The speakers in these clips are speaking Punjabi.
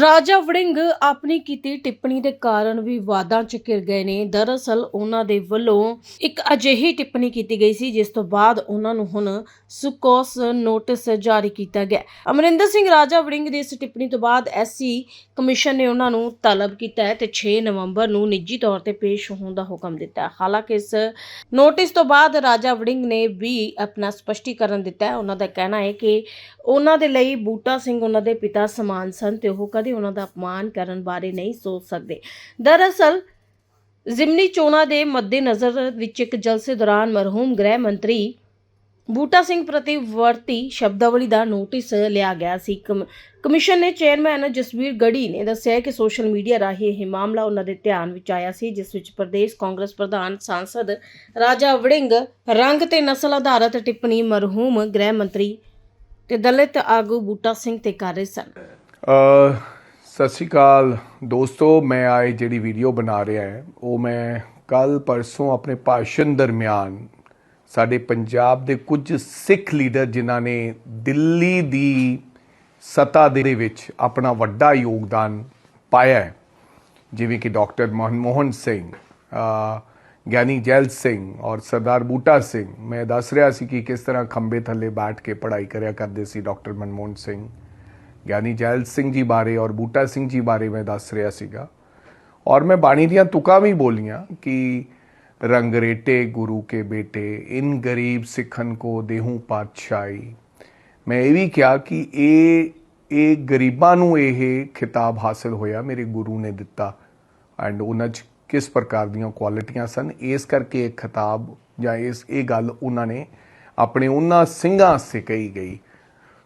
ਰਾਜਾ ਵੜਿੰਗ ਆਪਣੀ ਕੀਤੀ ਟਿੱਪਣੀ ਦੇ ਕਾਰਨ ਵਿਵਾਦਾਂ 'ਚ ਘਿਰ ਗਏ ਨੇ। ਦਰਅਸਲ ਉਹਨਾਂ ਦੇ ਵੱਲੋਂ ਇੱਕ ਅਜਿਹੀ ਟਿੱਪਣੀ ਕੀਤੀ ਗਈ ਸੀ, ਜਿਸ ਤੋਂ ਬਾਅਦ ਉਹਨਾਂ ਨੂੰ ਹੁਣ ਸੁਕੋਸ ਨੋਟਿਸ ਜਾਰੀ ਕੀਤਾ ਗਿਆ। ਅਮਰਿੰਦਰ ਸਿੰਘ ਰਾਜਾ ਵੜਿੰਗ ਦੀ ਇਸ ਟਿੱਪਣੀ ਤੋਂ ਬਾਅਦ ਐਸਸੀ ਕਮਿਸ਼ਨ ਨੇ ਉਹਨਾਂ ਨੂੰ ਤਲਬ ਕੀਤਾ ਹੈ ਤੇ 6 ਨਵੰਬਰ ਨੂੰ ਨਿੱਜੀ ਤੌਰ ਤੇ ਪੇਸ਼ ਹੋਣ ਦਾ ਹੁਕਮ ਦਿੱਤਾ ਹਾਲਾਂਕਿ ਇਸ ਨੋਟਿਸ ਤੋਂ ਬਾਅਦ ਰਾਜਾ ਵੜਿੰਗ ਨੇ ਵੀ ਆਪਣਾ ਸਪਸ਼ਟੀਕਰਨ ਦਿੱਤਾ ਹੈ। ਉਹਨਾਂ ਦਾ ਕਹਿਣਾ ਹੈ ਕਿ ਉਹਨਾਂ ਦੇ ਲਈ ਬੂਟਾ ਸਿੰਘ, ਉਹਨਾਂ ਦੇ ਪਿਤਾ ਸਮਾਨ ਸਨ ਤੇ ਉਹ ਕਦੇ ਉਹਨਾਂ ਦਾ ਅਪਮਾਨ ਕਰਨ ਬਾਰੇ ਨਹੀਂ ਸੋਚ ਸਕਦੇ। ਦਰਅਸਲ, ਜ਼ਿਮਨੀ ਚੋਣਾਂ ਦੇ ਮੱਦੇਨਜ਼ਰ ਵਿੱਚ ਇੱਕ ਜਲਸੇ ਦੌਰਾਨ ਮਰਹੂਮ ਗ੍ਰਹਿ ਮੰਤਰੀ ਬੂਟਾ ਸਿੰਘ ਪ੍ਰਤੀ ਵਰਤੀ ਸ਼ਬਦਾਵਲੀ ਦਾ ਨੋਟਿਸ ਲਿਆ ਗਿਆ ਸੀ। ਕਮਿਸ਼ਨ ਨੇ ਚੇਅਰਮੈਨ ਜਸਵੀਰ ਗੜੀ ਨੇ ਦੱਸਿਆ ਕਿ ਸੋਸ਼ਲ ਮੀਡੀਆ ਰਾਹੀਂ ਇਹ ਮਾਮਲਾ ਉਹਨਾਂ ਦੇ ਧਿਆਨ ਵਿੱਚ ਆਇਆ ਸੀ, ਜਿਸ ਵਿੱਚ ਪ੍ਰਦੇਸ਼ ਕਾਂਗਰਸ ਪ੍ਰਧਾਨ ਸਾਂਸਦ ਰਾਜਾ ਵੜਿੰਗ ਰੰਗ ਤੇ ਨਸਲ ਆਧਾਰਿਤ ਟਿੱਪਣੀ ਮਰਹੂਮ ਗ੍ਰਹਿ ਮੰਤਰੀ ਤੇ ਦਲਿਤ ਆਗੂ ਬੂਟਾ ਸਿੰਘ ਤੇ ਕਰ ਰਹੇ ਸਨ। ਸਤਿ ਸ਼੍ਰੀ ਅਕਾਲ ਦੋਸਤੋ, ਮੈਂ ਆਏ ਜਿਹੜੀ ਵੀਡੀਓ ਬਣਾ ਰਿਹਾ ਹੈ, ਉਹ ਮੈਂ ਕੱਲ ਪਰਸੋਂ ਆਪਣੇ ਭਾਸ਼ਣ ਦਰਮਿਆਨ ਸਾਡੇ ਪੰਜਾਬ ਦੇ ਕੁਝ ਸਿੱਖ ਲੀਡਰ ਜਿਨ੍ਹਾਂ ਨੇ ਦਿੱਲੀ ਦੀ ਸੱਤਾ ਦੇ ਵਿੱਚ ਆਪਣਾ ਵੱਡਾ ਯੋਗਦਾਨ ਪਾਇਆ ਹੈ, ਜਿਵੇਂ ਕਿ ਡਾਕਟਰ ਮਨਮੋਹਨ ਸਿੰਘ ਗਿਆਨੀ ਜੈਲ ਸਿੰਘ ਔਰ ਸਰਦਾਰ ਬੂਟਾ ਸਿੰਘ। ਮੈਂ ਦੱਸ ਰਿਹਾ ਸੀ ਕਿ ਕਿਸ ਤਰ੍ਹਾਂ ਖੰਬੇ ਥੱਲੇ ਬੈਠ ਕੇ ਪੜ੍ਹਾਈ ਕਰਿਆ ਕਰਦੇ ਸੀ ਡਾਕਟਰ ਮਨਮੋਹਨ ਸਿੰਘ। ਗਿਆਨੀ ਜੈਲ ਸਿੰਘ ਜੀ ਬਾਰੇ ਔਰ ਬੂਟਾ ਸਿੰਘ ਜੀ ਬਾਰੇ ਮੈਂ ਦੱਸ ਰਿਹਾ ਸੀਗਾ। ਔਰ ਮੈਂ ਬਾਣੀ ਦੀਆਂ ਤੁਕਾਂ ਵੀ ਬੋਲੀਆਂ ਕਿ ਰੰਗਰੇਟੇ ਗੁਰੂ ਕੇ ਬੇਟੇ, ਇਨ ਗਰੀਬ ਸਿੱਖਨ ਕੋ ਦੇਹੂ ਪਾਤਸ਼ਾਹੀ। ਮੈਂ ਇਹ ਵੀ ਕਿਹਾ ਕਿ ਇਹ ਇਹ ਗਰੀਬਾਂ ਨੂੰ ਇਹ ਖਿਤਾਬ ਹਾਸਲ ਹੋਇਆ, ਮੇਰੇ ਗੁਰੂ ਨੇ ਦਿੱਤਾ। ਐਂਡ ਉਹਨਾਂ 'ਚ ਕਿਸ ਪ੍ਰਕਾਰ ਦੀਆਂ ਕੁਆਲਿਟੀਆਂ ਸਨ, ਇਸ ਕਰਕੇ ਇਹ ਖਿਤਾਬ ਜਾਂ ਇਸ, ਇਹ ਗੱਲ ਉਹਨਾਂ ਨੇ ਆਪਣੇ ਉਹਨਾਂ ਸਿੰਘਾਂ ਵਾਸਤੇ ਕਹੀ ਗਈ।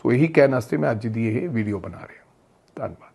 ਸੋ ਇਹੀ ਕਹਿਣ ਵਾਸਤੇ ਮੈਂ ਅੱਜ ਦੀ ਇਹ ਵੀਡੀਓ ਬਣਾ ਰਿਹਾ। ਧੰਨਵਾਦ।